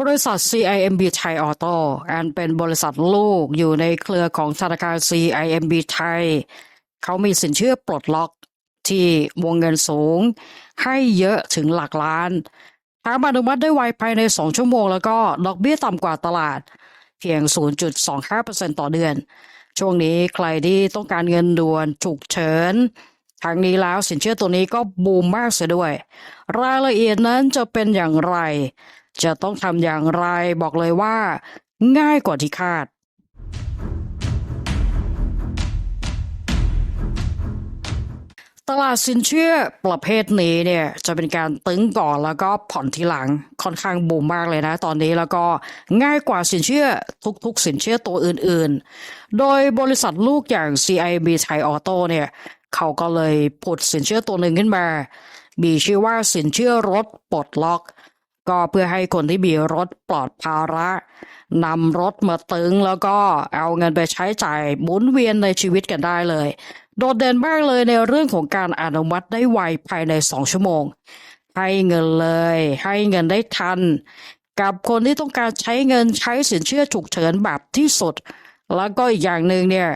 บริษัท CIMB ไทยออโต้อันเป็นบริษัทลูกอยู่ในเครือของธนาคาร CIMB ไทย เขามีสินเชื่อปลดล็อกที่วงเงินสูง ให้เยอะถึงหลักล้านทำอนุมัติได้ไวภายใน 2 ชั่วโมงแล้วก็ดอกเบี้ยต่ำกว่าตลาด เพียง 0.25%ต่อเดือน ช่วงนี้ใครที่ต้องการเงินด่วนฉุกเฉินทางนี้แล้วสินเชื่อตัวนี้ก็บูมมากเสียด้วย รายละเอียดนั้นจะเป็นอย่างไร จะต้องทำอย่างไรบอกเลยว่า ง่ายกว่าที่คาดตลาดสินเชื่อประเภทนี้เนี่ยจะเป็นการตึงก่อนแล้วก็ผ่อนทีหลังค่อนข้างบูมมากเลยนะตอนนี้แล้วก็ง่ายกว่าสินเชื่อทุกๆ สินเชื่อตัวอื่นๆ โดยบริษัทลูกอย่าง CIB ไทยออโต้เนี่ยเขาก็เลยผุดสินเชื่อตัวหนึ่งขึ้นมา มีชื่อว่าสินเชื่อรถปลดล็อก ก็เพื่อให้คนที่มีรถปลอดภาระนำรถมาตึงแล้วก็เอาเงินไปใช้จ่ายหมุนเวียนในชีวิตกันได้เลย โดดเด่นมากเลยในเรื่องของการอนุมัติได้ไวภายใน 2 ชั่วโมง ให้เงินเลย ให้เงินได้ทัน กับคนที่ต้องการใช้เงินใช้สินเชื่อฉุกเฉินแบบที่สุด แล้วก็อีกอย่างหนึ่งเนี่ย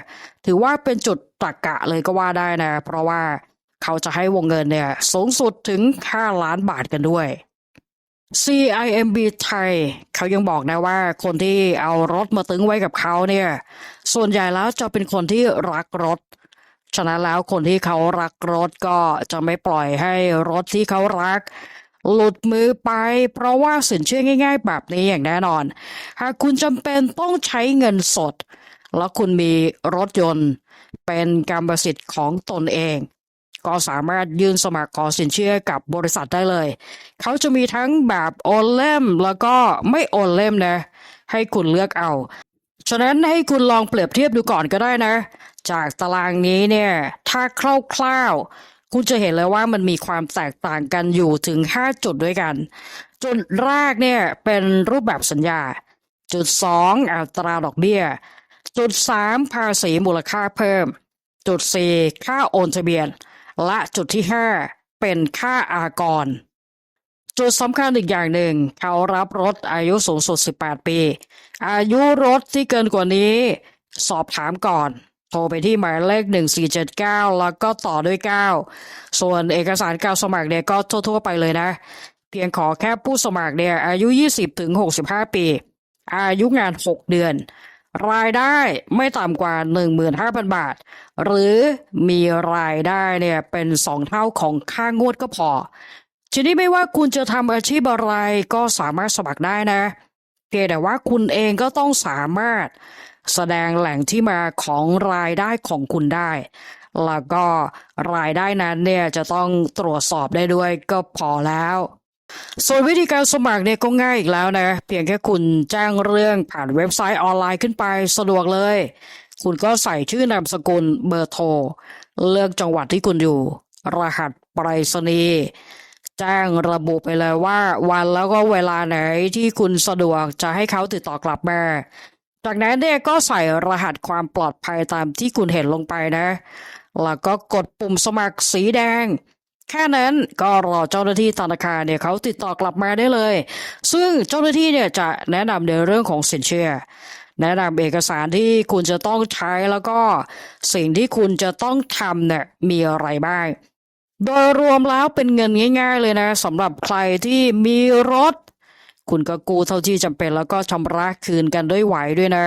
ถือว่าเป็นจุดตรกกะเลยก็ว่าได้นะ เพราะว่าเขาจะให้วงเงินเนี่ยสูงสุดถึง 5 ล้านบาทกันด้วย CIMB ไทยเขายังบอกนะว่าคนที่เอารถมาตึงไว้กับเขาเนี่ยส่วนใหญ่แล้วจะเป็นคนที่รักรถ ฉะนั้นแล้วคนที่เขารักรถก็จะไม่ปล่อยให้รถที่เขารัก หลุดมือไป เพราะว่าสินเชื่อง่าย ๆ แบบนี้อย่างแน่นอน หากคุณจำเป็นต้องใช้เงินสด แล้วคุณมีรถยนต์เป็นกรรมสิทธิ์ของตนเอง ก็สามารถยื่นสมัครขอสินเชื่อกับบริษัทได้เลย เขาจะมีทั้งแบบโอนเล่มแล้วก็ไม่โอนเล่มนะ ให้คุณเลือกเอา ฉะนั้นให้คุณลองเปรียบเทียบดูก่อนก็ได้นะ จากตารางนี้เนี่ย ถ้าคร่าวๆ คุณจะเห็นเลยว่ามันมีความแตกต่างกันอยู่ถึง 5 จุดด้วยกัน จุดแรกเนี่ยเป็นรูปแบบสัญญา จุด 2 อัตราดอกเบี้ย จุด 3 ภาษีมูลค่าเพิ่ม จุด 4 ค่าโอนทะเบียน และจุดที่5เป็นค่าอากร จุดสำคัญอีกอย่างหนึ่ง เขารับรถอายุสูงสุด 18 ปี อายุรถที่เกินกว่านี้ สอบถามก่อน โทรไปที่หมายเลข 1479 แล้วก็ต่อด้วย 9 ส่วนเอกสารการสมัครเนี่ยก็ทั่วๆไปเลยนะ เพียงขอแค่ผู้สมัครเนี่ยอายุ 20ถึง65 ปี อายุงาน 6 เดือน รายได้ไม่ต่ำกว่า 15,000 บาท หรือมีรายได้เนี่ยเป็น 2 เท่าของค่างวดก็พอ ทีนี้ไม่ว่าคุณจะทำอาชีพอะไรก็สามารถสมัครได้นะเพียงแต่ว่าคุณเองก็ต้องสามารถแสดงแหล่งที่มาของรายได้ของคุณได้ แล้วก็รายได้นั้นเนี่ยจะต้องตรวจสอบได้ด้วยก็พอแล้ว ส่วนวิธีการสมัครเนี่ยก็ง่ายอีกแล้วนะ เพียงแค่คุณแจ้งเรื่องผ่านเว็บไซต์ออนไลน์ขึ้นไปสะดวกเลย คุณก็ใส่ชื่อนามสกุลเบอร์โทร เลือกจังหวัดที่คุณอยู่ รหัสไปรษณีย์แจ้งระบุไปเลยว่า วันแล้วก็เวลาไหนที่คุณสะดวกจะให้เขาติดต่อกลับมาจากนั้นเนี่ยก็ใส่รหัสความปลอดภัยตามที่คุณเห็นลงไปนะ แล้วก็กดปุ่มสมัครสีแดง แค่นั้นก็รอเจ้าหน้าที่ธนาคารเนี่ยเขาติดต่อกลับมาได้เลย ซึ่งเจ้าหน้าที่เนี่ยจะแนะนำในเรื่องของสินเชื่อ แนะนำเอกสารที่คุณจะต้องใช้แล้วก็สิ่งที่คุณจะต้องทำเนี่ยมีอะไรบ้างโดยรวมแล้วเป็นเงินง่าย ๆ เลยนะสำหรับใครที่มีรถ คุณก็กู้เท่าที่จำเป็นแล้วก็ชำระคืนกันด้วยไหวด้วยนะ